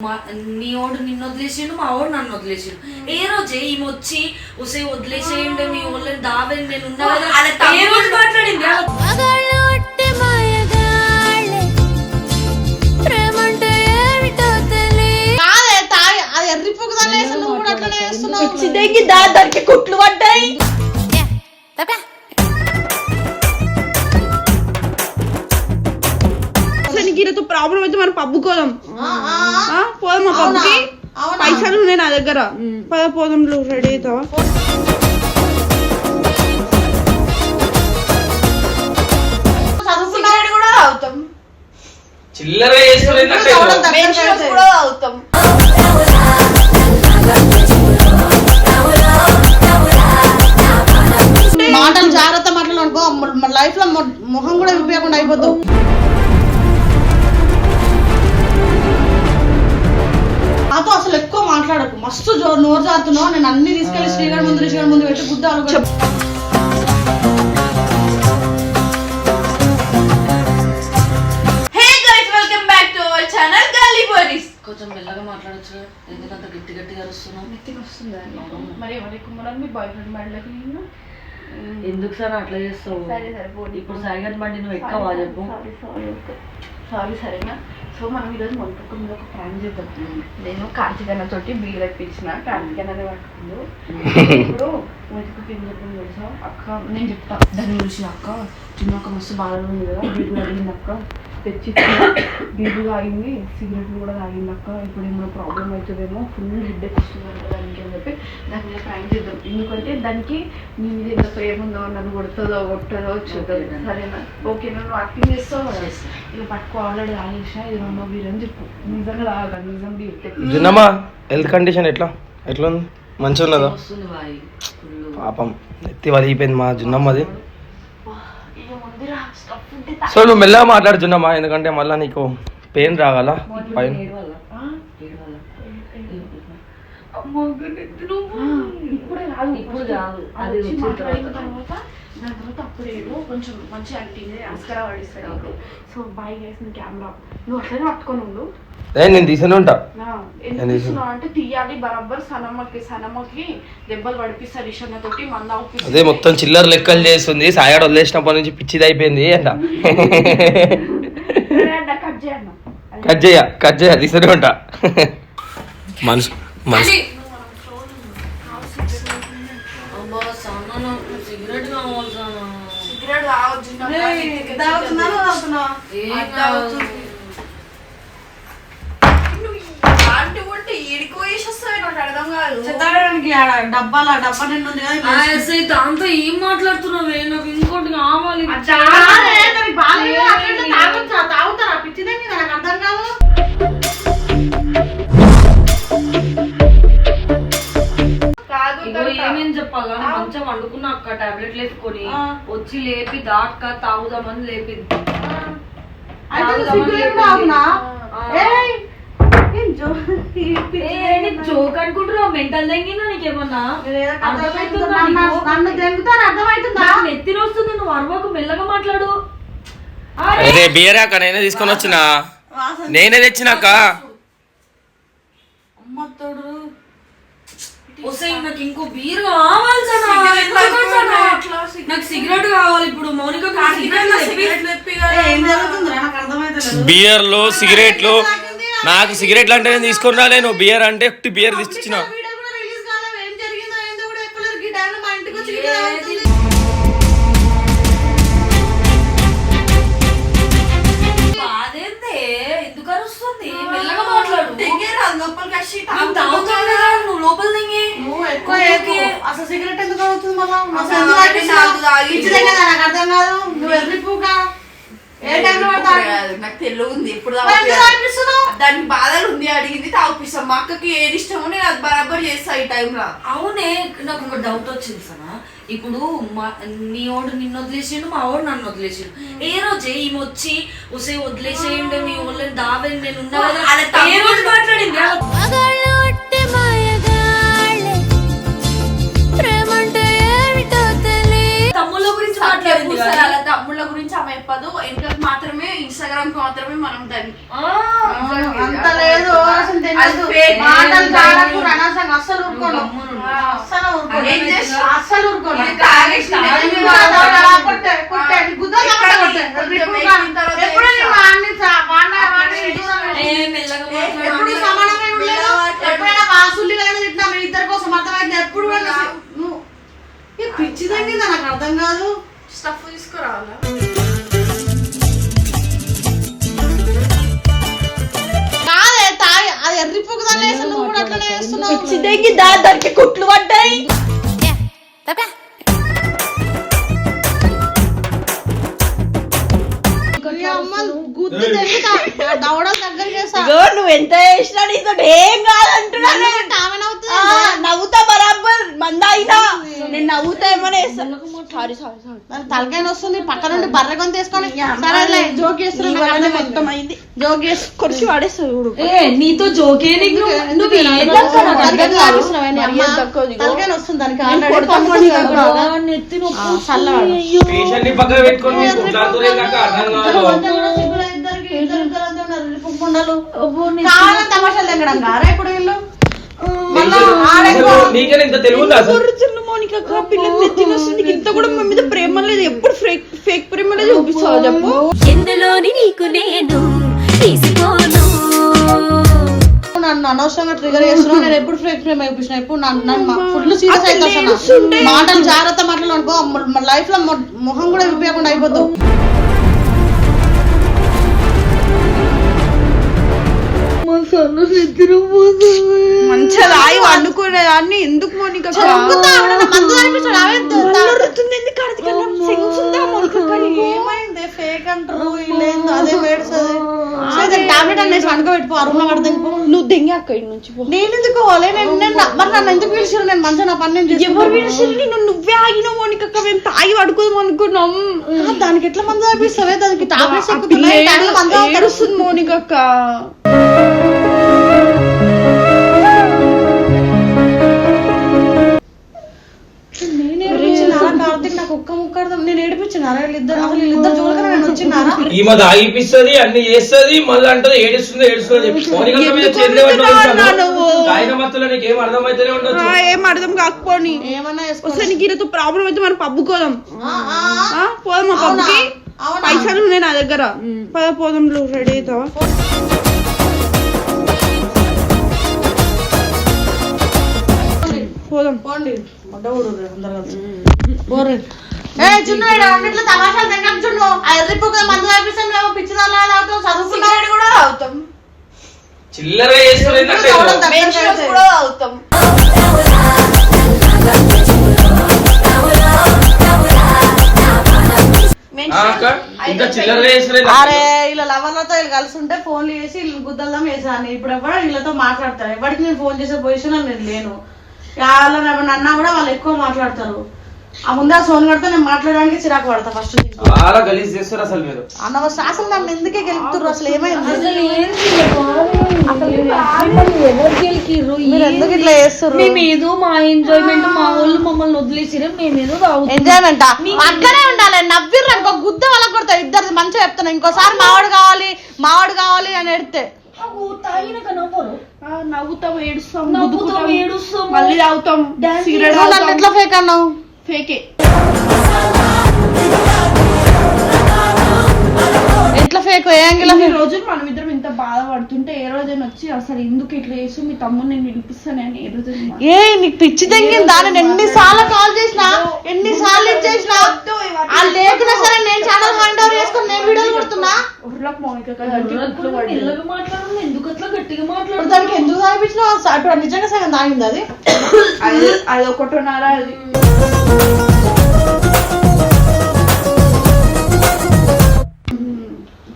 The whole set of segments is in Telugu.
మా నీ ఓడు నిన్ను వదిలేసిండు మా ఓడు నన్ను వదిలేసిండు. ఏ రోజే ఈమె వచ్చి ఉసే వదిలేసేయండి మీ వాళ్ళని దావని నేను ఉన్నా కదా? వాళ్ళ ఏ రోజు మాట్లాడింది? కాదే తాగి అది వేసి నువ్వు కూడా అట్లనే వేస్తున్నావు కుట్లు పడ్డాయి. ప్రాబ్లం అయితే మనం పబ్బు కోదాం ఆ, ఆ, ఆ, పోదాం? పబ్బుకి? పైసలు ఉన్నాయి నా దగ్గర. పద పోదాం రెడీ అవుతావా? చిల్లర అవుతాం. మాటలు జాగ్రత్త మాటలు అనుకో లైఫ్లో మొహం కూడా విప్పకుండా అయిపోతావు. నాతో అసలు ఎక్కువ మాట్లాడకు. మస్తు జో నోరు జారుతున్నావు. నేను అన్ని తీసుకెళ్ళి శ్రీగడ్ ముందు శ్రీగడ్ ముందు పెట్టి గుద్దాలు కూడా. Hey guys welcome back to our channel గల్లీ బాడీస్ కొంచెం మెల్లగా మాట్లాడచ్చు ఎందుకంత గట్టి గట్టిగా అరుస్తున్నావు? నెత్తికి వస్తుందా? మరి ఎవరి కుమ్మడానికి మీ బాయ్ ఫ్రెండ్ బండ్లకి నేను ఎందుకు సార్ అట్లా చేస్తావు? సరే సరే పోనీ. ఇప్పుడు సాయిగడ్ బండి నువ్వు ఎక్కవా చెప్పు. సారీ సరేనా? సో మనం ఈరోజు మొంటకు మీద ఒక ప్లాన్ చేద్దాం. నేను కార్తీక్ అన్న తోటి బీర్ తెప్పించిన కార్తీక్ అన్నది పట్టుకుంది ఇప్పుడు మొదటికి ఏం చెప్పింది తెలుసా? అక్క నేను చెప్తా. దాని గురించి అక్క. చిన్న ఒక మస్తు బాధగా ఉంది కదా. బీర్ అడిగింది అక్క. తెచ్చి బీరు తాగింది. సిగరెట్లు కూడా తాగింది అక్క. ఇప్పుడు ఏమైనా ప్రాబ్లం అవుతుందేమో. ఫుల్ హెడ్ వస్తుంది దానికి దాని మీద ప్రాంక్ చేద్దాం. ఎందుకంటే దానికి నీ మీద ఎంత ప్రేమ ఉందో నన్ను కొడుతుందో కొట్టదో చూద్దాం సరేనా? ఓకే నువ్వు యాక్టింగ్ చేస్తావు? ఇక పట్టుకో ఆల్రెడీ ఆగేసిన ఇది రెండో అని చెప్పు. నిజంగా తాగా నిజం జున్నమ్మా హెల్త్ కండిషన్ ఎట్లా? ఎట్లా ఉంది మంచిగా ఉన్నదా పాపం ఎత్తి వలిగిపోయింది మా జున్నమ్మది. సో నువ్వు మెల్లగా మాట్లాడు జున్నమ్మా ఎందుకంటే మళ్ళీ నీకు పెయిన్ రాగల పైన ఏడవాలా ఆ? ఏడవాలా అమ్మో, గణిత్ నువ్వు. ఇప్పుడే కాదు ఇప్పుడు కాదు. అది వచ్చి మాట్లాడిన తర్వాత. దాని తర్వాత అప్పుడు ఏదో కొంచెం మంచి యాక్టింగ్ ఆస్కరా పడిస్తాడు నీకు సో బాయ్ గైస్ నీ కెమెరా నువ్వు అట్లనే పట్టుకొని ఉండు. నేను తీసాను ఉంటా. ఎందుకు. తీస్తున్నావు అంటే తీయాలి బరాబర్ సనమ్మకి సనమ్మకి దెబ్బలు పడిపిస్తారు ఇషన్న తోటి మంద అదే మొత్తం చిల్లర లెక్కలు చేస్తుంది. సాయాడు వదిలేసినప్పటి నుంచి పిచ్చిది అయిపోయింది అంట కట్ చేయ కట్ చేయ తీసనే ఉంటా. మనసు మనసు డబ్బాల డబ్బా నిండు ఉంది కదా దాంతో ఏం మాట్లాడుతున్నావే? నాకు ఇంకోటి కావాలి. వండుకున్నా అక్క టాబ్లెట్లు వేసుకొని. వచ్చి లేపి దాక్క తాగుదామని లేపింది. జోక్ అనుకుంటున్నావు? మెంటల్ తెంగిందా నీకేమన్నా? నెత్తిన వస్తుంది నువ్వు అరవకు మెల్లగా మాట్లాడు. అరే బియర్ అక్క నేనే తీసుకొని వచ్చిన. నేనే తెచ్చినాక. వస్తే నాకు ఇంకో బీర్ కావాలి. Cigarette cigarette? నాకు సిగరెట్ కావాలి ఇప్పుడు. మౌనిక సిగరెట్ తెప్పి- ఏ, ఏం జరుగుతుంది నాకు బియర్లు సిగరెట్లు. నాకు సిగరెట్లు అంటే నేను తీసుకొని రాలే నువ్వు బియర్ అంటే ఒకటి బియర్ తెచ్చిచ్చిన నువ్వు లోపల దిగి ఎక్కువ. అసలు సిగరెట్ ఎందుకు అవుతుంది మళ్ళా నాకు అర్థం కాదు. నువ్వు ఎర్రిపుగా ఏ టైంలో నాకు ఉంది. ఎప్పుడు? దానికి బాధలు ఉంది. అడిగింది తాగిపిస్తాం. మా అక్కకి ఏది ఇష్టమో నేను అది బరాబర్ చేస్తా ఈ టైంలో అవునే. నాకు ఒక డౌట్ వచ్చింది సనా. ఇప్పుడు మా నీ ఓడు నిన్ను వదిలేసిండు మా ఓడు నన్ను వదిలేసిండు. ఏ రోజే ఈమె వచ్చి ఉసే వదిలేసేయండి మీ వాళ్ళని దావని నేను ఉన్నా ఏ రోజు మాట్లాడింది? చెప్పదు. వెనకకి మాత్రమే ఇన్స్టాగ్రామ్కి మాత్రమే మనం దానికి ఆ, అంత లేదు అస్సలు ఊరుకోను. అస్సలు ఊరుకోను. ఊరుకోను. కూడా. ఎప్పుడు ఉండలేదు ఎప్పుడైనా వాసుల్ని కానీ తిట్టినా మీ ఇద్దరి కోసం అర్థమైంది. ఎప్పుడు కూడా నువ్వు. ఈ పిచ్చి తగ్గిందా నాకు అర్థం కాదు. స్టఫ్ తీసుకురావాలా? వేసి నువ్వు కూడా అట్లనే వేస్తున్నావు కుట్లు పడ్డాయి? అమ్మ గుద్దు దగ్గర నువ్వు ఎంత చేసినా నీతో ఏం కాదంటున్నాను ఆ, నవ్వుతా బరాబర్ మంద అయినా నేను నవ్వుతా ఏమని సారీ సారీ సారీ తలకాయ వస్తుంది పక్క నుండి బర్రె కొని తీసుకొని సరేలే జోక్ మొత్తం అయింది జోక్ చేసి కొరిచి వాడేస్తావు చూడు. ఏ నీతో జోకే నువ్వు? తలకాయ వస్తుంది దానికి తమాషాలు తెగడం కారా ఇప్పుడు వీళ్ళు? ఇంత అక్క పిల్లలు ఇంత కూడా మా మీద ప్రేమ లేదు. ఎప్పుడు ఫేక్ ఫేక్ ప్రేమ లేదు చూపిస్తావు చెప్పు? ఎందులోని నీకు నేను తీసుకోను? నన్ను అనవసరంగా ట్రిగర్ చేస్తున్నావు. నేను ఎప్పుడు ఫ్రేక్ ఫ్రేమ్ అయిపోయిన ఎప్పుడు నన్ను ఫుల్ సీరియస్ ఏడుస్తుంటే- మాటలు జాగ్రత్త మాటలు అనుకో లైఫ్లో మొ- మొహం కూడా విప్పకుండా అయిపోతావు. మంచిగా రాయి వండుకునే దాన్ని ఎందుకు మోనిక అక్క? చెరుకుతా, ఎవడన్నా మందు తాగిపిస్తాడు, అవే తా- నల్లొరుతుంది ఎందుకు కార్తీక అన్న? సెన్స్ ఉందా మోనిక అక్క నీకు? ఏమైంది ఫేక్ అంటారు వీళ్ళేందో అదే వేడుస్తుంది టాబ్లెట్ అనేసి వండుకోబెట్టుకో ఆ రూమ్లో పడతాను దెంగి అక్క నుంచి నేను ఎందుకు పోవాలి నేను నేను మరి నన్ను ఎందుకు పిలిచారు నేను మంచిగా నా పని నేను ఎవరు. విడిచిరు నిన్ను నువ్వే ఆగినావు మోనిక అక్క మేము తాగి పడుకోదాం అనుకున్నాం. దానికి ఎట్లా మందు తాగిపిస్తావే? దానికి టాబ్లెట్స్ ఎక్కుతున్నాయి. మోనిక అక్క నాకు ఒక్క నేను ఏడిపించినారా? వీళ్ళిద్దరు అసలు వీళ్ళిద్దరు చూడగానే నేను వచ్చినారా? ఈమె తాగిపిస్తుంది అన్ని చేస్తుంది మళ్ళీ అంటది ఏడుస్తుంది ఏడుస్తుంది అని చెప్పి. మీద చేతులు మత్తులో నీకు ఏం అర్థమైతేనే ఉండొచ్చు. ఆ, ఏం అర్థం కాకపోని. ఏమన్నా వస్తే నీకు ఈరోజు ప్రాబ్లం అయితే మనం పబ్బుకోదాం ఆ, ఆ, ఆ, పోదాం మా అవునా? పబ్బుకి? అవునా? పైసలు ఉన్నాయి నా దగ్గర. పద పోదాం రెడీ అవుతావా? పోదాం. పోండి. అందరు కలిసి. ఏ చున్ను ఈడ అన్నిట్లో తమాషాలు దగ్గర చున్ను ఆ ఎర్రిపోక మందు తాగిపిస్తాను మేము పిచ్చి దానిలా తాగుతాం చదువుకున్నాడు కూడా తాగుతాం. చిల్లర తాగుతాం. అరే ఇలా లవర్లతో వీళ్ళు కలిసి ఉంటే ఫోన్లు చేసి వీళ్ళు గుద్దల్లం వేసాను ఇప్పుడు ఎవరు వీళ్ళతో మాట్లాడతారు. ఎవరికి నేను ఫోన్ చేసే పొజిషన్ నేను లేను. వాళ్ళని అన్నా కూడా వాళ్ళు ఎక్కువ మాట్లాడతారు. ఆ ముందే ఆ సోన్ గడితో నేను మాట్లాడడానికి చిరాకు పడతా ఫస్ట్ చాలా గలీజ్ చేస్తారు అసలు మీరు. అనవసరం అసలు నన్ను ఎందుకే గెలుపుతుర్రు? అసలు ఏమైంది? అసలు ఏంది అసలు ఎవరు గెలికిర్రు? మీరు ఎందుకు ఇట్లా చేస్తుర్రు? మేమేదో మా ఎంజాయ్మెంట్ మా వాళ్ళు మమ్మల్ని వదిలేసిరే మేమేదో తాగుతాం ఎంజాయ్మెంట్ అక్కడే ఉండాలి. నవ్విర్రు ఇంకో గుద్ద వాళ్ళకి కొడతారు ఇద్దరు మంచిగా చెప్తాను ఇంకోసారి మావాడు కావాలి మావాడు కావాలి అని ఎడితే. తాగినాక నవ్వరు? ఆ, నవ్వుతాం ఏడుస్తాం నవ్వుతాం, గుద్దుకుంటాం, ఏడుస్తాం. మళ్ళీ సిగరెట్ తాగుతాం. ఎట్లా ఫేక్ అన్నావు? ఫేకే ఎట్లా ఫేక్ ఏ యాంగిల్ ఈ రోజు మనం ఇద్దరం ఇంత బాధపడుతుంటే ఏ రోజైనా వచ్చి అసలు ఎందుకు ఇట్లా చేసి మీ తమ్ముడు నేను వినిపిస్తానని ఏ రోజు ఏ నీకు పిచ్చి తెంగిందా నేను ఎన్నిసార్లు కాల్ చేసినా ఎన్నిసార్లు ఇచ్చేసినా ఆ లేకున్నా సరే నేను ఛానల్ హ్యాండ్ ఓవర్ చేసుకుని నేను వీడియోలు కొడుతున్నా? ఊర్లోకి మౌనిక కదా అంటే ఇప్పుడు మెల్లగా మాట్లాడు ఎందుకు అట్లా గట్టిగా మాట్లాడు దానికి ఎందుకు తాగిపించినా ఇప్పుడు నిజంగా సగం తాగింది అది? అది అది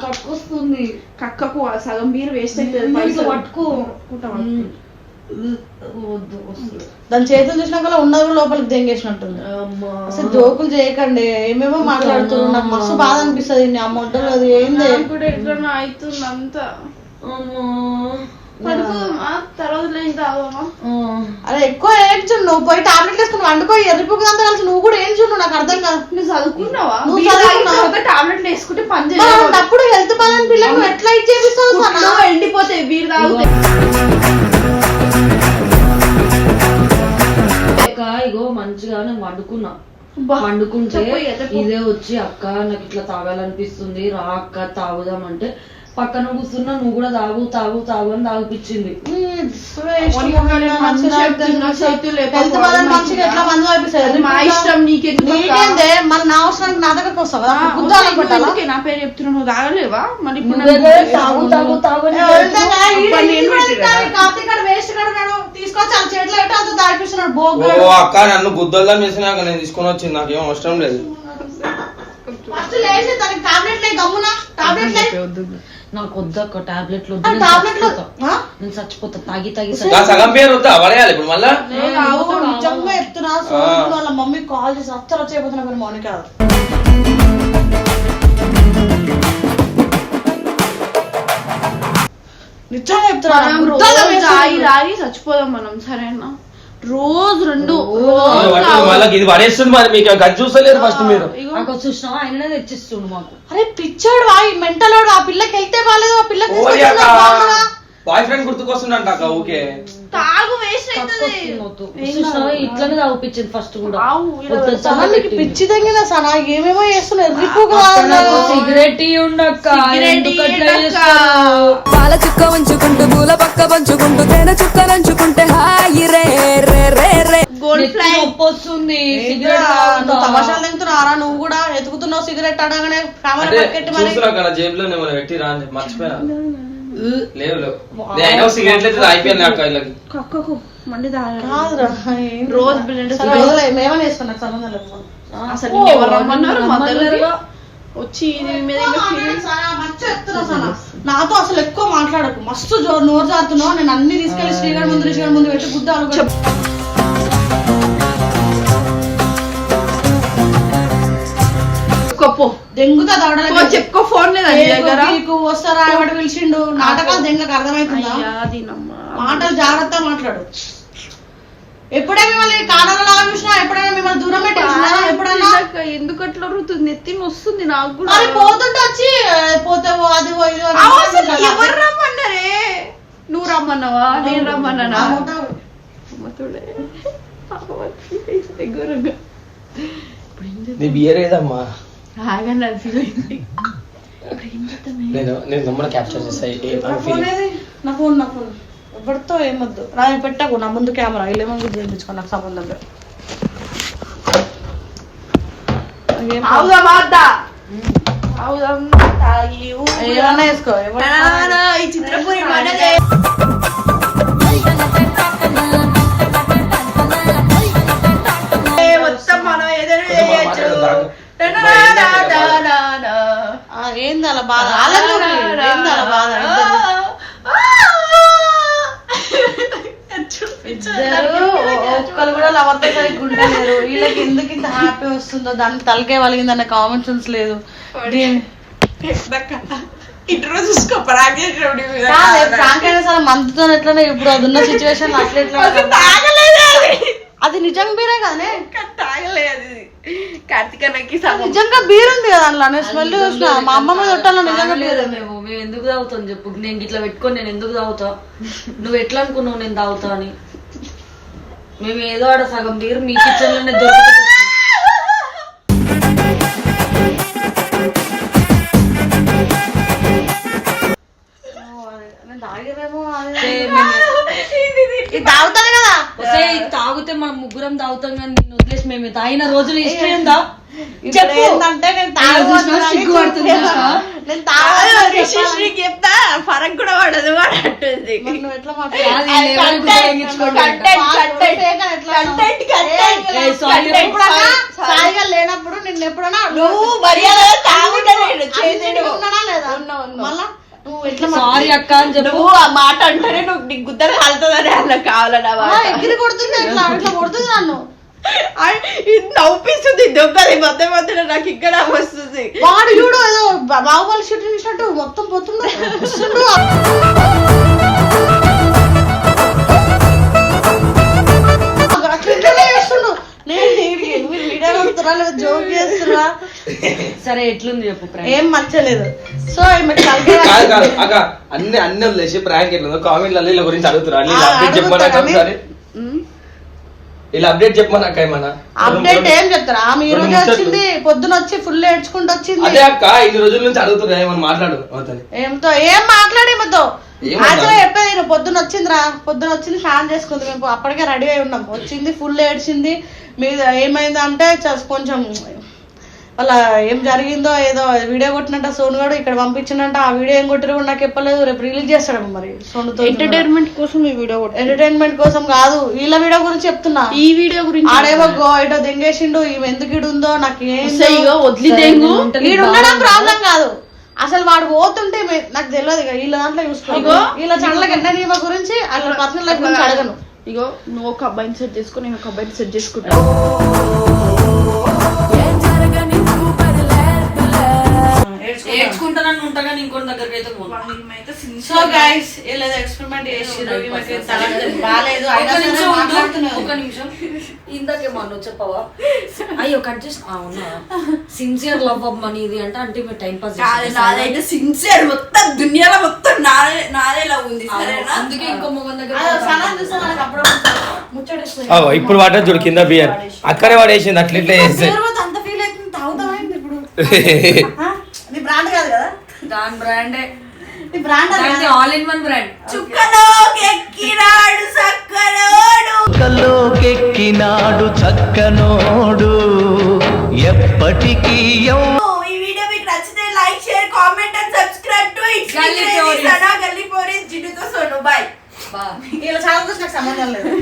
అది కక్కొస్తుంది. కక్కకు ఆ సగం బీర్ వేస్ట్ అవుతుంది ఇట్లా పైసలు. పట్టుకో. వద్దు వస్తుంది. దాని చేతులు చూసినాక ఉన్నది కూడా లోపలికి దెంగేసినట్టుంది. అమ్మా. అసలు జోకులు చేయకండి. ఏమేమో మాట్లాడుతున్నారు. నాకు మస్తు బాధ అనిపిస్తుంది. ఆ మొట్టలు అది ఏంది? ఎట్లా అవుతుంది అంతా అరే ఎక్కువ ఏడ్చుండు నువ్వు పోయి టాబ్లెట్ వేసుకుని వండుకో ఎర్రిపోకు కలిసి నువ్వు కూడా ఏడ్చుండు నాకు అర్థం కాదు. నువ్వు చదువుకున్నావా నువ్వు చదువుకున్నావు టాబ్లెట్ వేసుకుంటే పని చేయాలి అప్పుడు హెల్త్ పని పిల్లలు ఎట్లా ఇచ్చేపిస్తావు ఎండిపోతే వీరు తాగుతాయి ఇగో మంచిగా నేను వండుకున్నా. వండుకుంటే ఇదే వచ్చి అక్క నాకు ఇట్లా తాగాలనిపిస్తుంది రా అక్క తాగుదామంటే. పక్కన కూర్చున్నా నువ్వు కూడా తాగు తాగు తాగు అని తాగిపించింది మరి నా అవసరానికి నా దగ్గరకు వస్తావు? నా పేరు చెప్తున్నావు నువ్వు తాగలేవా? మరి తాగు తాగు తాగు తీసుకొచ్చి చేతిలో అంత తాగిపిస్తున్నాడు అక్క నన్ను గుద్దల్లా వేసినాక నేను తీసుకొని వచ్చింది నాకేం అవసరం లేదు. ఫస్ట్ లేచి దానికి టాబ్లెట్ లే గమ్మున టాబ్లెట్ లే? నాకు వద్దక్క ఆ? నేను చచ్చిపోతా. తాగి తాగి నా సగం పేరు వద్దా? పడేయాలి ఇప్పుడు మళ్ళా? నేను ఆవు నిజంగా చెప్తున్నా వాళ్ళ మమ్మీ కాల్ చేసి అత్తరు వచ్చేపోతున్నా కానీ మౌనిక నిజంగా చెప్తున్నా మనం గుర్తాగా రోజు వేస్తుంది. తాగి తాగి చచ్చిపోదాం మనం సరేనా? రోజు రెండు ఇది పడేస్తుంది మరి మీకు ఫస్ట్ మీరు. నాకు చూసినావా? ఆయననే తెచ్చిస్తుండు మాకు. అరే పిచ్చాడు ఆ మెంటల్ ఆ పిల్లకి వెళ్తే బాగాలేదు ఆ పిల్లకి? బాయ్ ఫ్రెండ్ గుర్తుకొస్తుందంట ఊకే తాగు ఇట్లనే తాగిపించింది ఫస్ట్ కూడా. నీకు. పిచ్చి తగ్గిన సనా ఏమేమో చేస్తున్నారు సిగరెట్ ఉండక్క? పాల చుక్క ఉంచుకుంటూ పూల పక్క పంచుకుంటూ తేనె చుక్కలంచుకుంటే హాయి రే రే రే నొప్పి వస్తుంది సిగరెట్ నువ్వు తాగుతా. తమాషాలు తింటున్నారా? నువ్వు కూడా ఎతుకుతున్నావు సిగరెట్ అనగానే కెమెరా అంటే పక్కెట్టి మరి. చూస్తున్నా కదా జేబులో నేను పెట్టి రా అని. చెప్పి మర్చిపోయినా. లేవు లేవు. నేను సిగరెట్లు అయితే అయిపోయింది అక్క వీళ్ళకి కక్కకు మళ్ళీ తాగాలి. కాదురా ఏం రోజు బిల్లెండు సరే, వదిలే, మేమని వేసుకున్నా నాకు సంబంధం లేదు. అసలు నిన్ను ఎవరు రమ్మన్నారు మధ్యలో రమ్మన్నారుగా. వచ్చి నాతో అసలు ఎక్కువ మాట్లాడకు. మస్తు నోరు జారుతున్నావు. నేను అన్ని తీసుకెళ్ళి శ్రీగడ్ ముందు శ్రీగడ్ ముందు పెట్టి గుద్దాలు దెంగుతా పో, దవడలకి. చెప్పుకో ఫోన్ లేదా నీ దగ్గర? నీకు వస్తారా? ఎవడు పిలిచిండు? నాటకాలు దెంగకు అర్థమవుతుందా అయ్యా దీనమ్మా. మాటలు జాగ్రత్త మాట్లాడు. ఎప్పుడే మిమ్మల్ని కాలంలో లాగా చూసినా ఎప్పుడైనా మిమ్మల్ని దూరం పెట్టేసినా ఎప్పుడైనా ఎందుకు అట్లా రుతుంది నెత్తి వస్తుంది నాకు కూడా. మరి పోతుంటే వచ్చి "ఏ, పోతే పో, అది పో, ఇది పో" అని అవు, అసలు మాట్లాడుతుంటా. ఎవరు రమ్మన్నారే? నువ్వు రమ్మన్నావా? నేను రమ్మన్నానా. నీ బియర్ ఏదమ్మా? ఇప్పుడు ఏం చేద్దామే? నేను నేను నమ్మని క్యాప్చర్ చేస్తాయి నా ఫోన్? నా ఫోన్ ఎవరితో ఏమొద్దు నా పెట్టకు నా ముందు కెమెరా. ఇల్లేమో చేయించుకో నాకు సంబంధం లేదు. తాగి వేసుకో. ఈ చిత్రపురి ఏంది అలా బాధ. ఏంది అలా బాధ? ఇద్దరు. ఇద్దరు ఒక్కరు కూడా లవర్తో సరిగ్గా ఉండలేరు వీళ్ళకి ఎందుకు ఇంత హ్యాపీ వస్తుందో దానికి తలకే వలిగిందన్న కామన్ సెన్స్ లేదు. మందుతో ఎట్లనే ఇప్పుడు అది ఉన్న సిచ్యువేషన్ అట్లా అది. నిజం కదనే కానీ తాగలేదు అది. కార్తీకన్నకి సగం. నిజంగా బీర్ ఉంది కదా అందులో నేను స్మెల్ చూసిన. మా అమ్మ మీద కొట్టాను నిజంగా బీర్ మేము. మేము ఎందుకు తాగుతాం చెప్పు. నేను ఇట్లా పెట్టుకొని నేను ఎందుకు తాగుతా? నువ్వు ఎట్లా అనుకున్నావు నేను తాగుతా అని? మేము ఏదో ఆడ సగం బీర్ మీ కిచెన్లోనే దొరుకుతుంది. నేను తాగిరేమో అది- ఏ, మేము- ఇది. తాగుతాను ఇది తాగితే మనం ముగ్గురం తాగుతాం కానీ నిన్ను వదిలేసి మేము తాగిన రోజులు హిస్టరీ ఉందా? ఇప్పుడు ఏంటంటే నేను చూసినా? నేను రిషిశ్రీకి చెప్తా ఫరక్ కూడా పడదు అంటుంది ఎట్లా సాయిగా లేనప్పుడు నిన్ను ఎప్పుడన్నా నువ్వు మర్యాద మళ్ళా? నువ్వు ఎట్లా సారీ అక్క అని చెప్పు. నువ్వు ఆ మాట అంటేనే నువ్వు నీకు గుద్దలు కాలుతుందని అలా కావాలన్నా ఎగిరి కొడుతుంది ఇట్లా ఇట్లా కొడుతుంది నన్ను. ఇది నవ్విస్తుంది దొంగది మధ్య మధ్యలో నాకు ఇక్కడ వస్తుంది వాడు చూడు ఏదో బాహుబలి షూట్ చేసినట్టు మొత్తం. అట్లా లేదా జోక్ చేస్తురా సరే ఎట్లుంది చెప్పు? ఏం మంచలేదు సో ఈమె తలకాయ కాదు కాదు అక్క అన్ని అన్ని వదిలేసి ప్రాంక్ ఎట్లుందో కామెంట్లలో వీళ్ళ గురించి అడుగుతున్నారు update చెప్పమని ఒకసారి. ఇలా అప్డేట్ చెప్పమని అక్క ఏమన్నా? అప్డేట్ ఏం చెప్తారా? ఆమె ఈ రోజు. వచ్చింది పొద్దున వచ్చి ఫుల్ ఏడ్చుకుంటూ వచ్చింది. అదే అక్క ఇన్ని రోజుల నుంచి అడుగుతున్నా ఏమన్నా మాట్లాడు అవుతుంది ఏమితో? ఏం మాట్లాడి మొత్తం ఏమన్నా? యాక్చువల్గా చెప్పేది నేను పొద్దున వచ్చిందిరా. పొద్దున వచ్చింది స్నానం చేసుకుంది మేము. అప్పటికే రెడీ అయి ఉన్నాం. వచ్చింది ఫుల్ ఏడ్చింది. మీద ఏమైందంటే చ- కొంచెం వాళ్ళ ఏం జరిగిందో ఏదో వీడియో కొట్టినట్ట సోను గారు ఇక్కడ పంపించినట్ట ఆ వీడియో ఏం కొట్టిరో కూడా నాకు చెప్పలేదు రేపు రిలీజ్ చేస్తాడు మరి సోనుతో ఎంటర్టైన్మెంట్ కోసం ఈ వీడియో ఎంటర్టైన్మెంట్ కోసం కాదు వీళ్ళ వీడియో గురించి చెప్తున్నా. ఈ వీడియో గురించి ఆడేమో గో ఇటో దెంగేసిండు ఈమె ఎందుకు ఈడు ఉందో నాకు ఏం వదిలి దెంగు. ప్రాబ్లం కాదు. అసలు వాడు పోతుంటే నాకు తెలియదు ఇక వీళ్ళ దాంట్లో చూసుకో. వీళ్ళ ఛానల్ ఎన్న నియమ గురించి అట్లా పర్సనల్ లైఫ్ గురించి అడగను. ఇగో నువ్వు ఒక అబ్బాయిని సెట్ చేసుకో నేను ఒక అబ్బాయిని సెట్ చేసుకుంటా. ఏడ్చుకుంటానని ఉంటా కానీ ఇంకోటి దగ్గరికి అయితే పోను. సో గైస్ ఏదో ఎక్స్పెరిమెంట్ చేసిర్రు ఈమెకి ఒక అయినా సరే నిమిషం ఉండు. మాట్లాడుతున్నారు. ఒక నిమిషం. ఇందాకేమో నువ్వు చెప్పవా? అయ్యో కట్ చేసి అవునా? సిన్సియర్ లవ్ అప్ మనీ ఇది అంటే అంటే మీరు టైం పాస్ కాదు నాదైతే సిన్సియర్ మొత్తం దునియాలో మొత్తం నాదే నాదేలా ఉంది సరేనా? అందుకే ఇంకో మొగన్ దగ్గర చూస్తే మనకు ముచ్చటేస్తుంది. ఇప్పుడు వాటర్ చూడు కింద బియర్. అక్కడే వాడేసింది అట్లా ఇట్లా చేస్తే. తర్వాత అంత ఫీల్ అవుతుంది తాగుతామైంది ఇప్పుడు? ఆ? దాని బ్రాండే brand all in one brand చక్కనోడు. ఎప్పటికీ ఈ వీడియో మీకు నచ్చితే like share comment and subscribe to it's గల్లీ పోరీస్. గల్లీ పోరీస్ జిడ్డుతో సోను. బాయ్ బా వీళ్ళ చాలా నాకు సంబంధం లేదు.